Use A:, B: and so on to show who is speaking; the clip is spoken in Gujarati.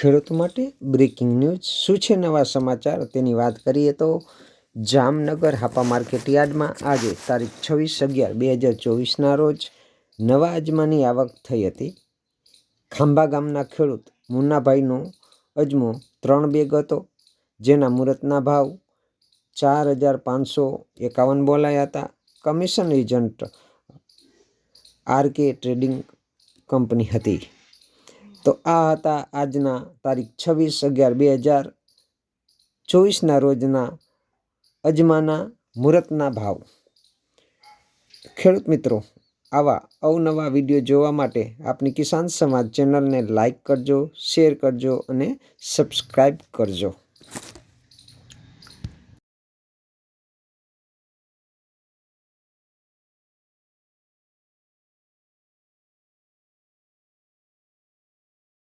A: ખેડૂતો માટે બ્રેકિંગ ન્યૂઝ શું છે નવા સમાચાર? તેની વાત કરીએ તો જામનગર હાપા માર્કેટ યાર્ડમાં આજે તારીખ છવ્વીસ અગિયાર બે હજાર ચોવીસના રોજ નવા અજમાની આવક થઈ હતી. ખાંભા ગામના ખેડૂત મુન્નાભાઈનો અજમો ત્રણ બેગ હતો, જેના મુહૂર્તના ભાવ ચાર હજાર પાંચસો એકાવન બોલાયા હતા. Commission agent RK trading company હતી. તો આ હતા આજના તારીખ છવ્વીસ અગિયાર બે હજાર ચોવીસના રોજના અજમાના મુહૂર્તના ભાવ. ખેડૂત મિત્રો, આવા અવનવા વીડિયો જોવા માટે આપની કિસાન સમાજ ચેનલને લાઈક કરજો, શેર કરજો અને સબસ્ક્રાઈબ કરજો.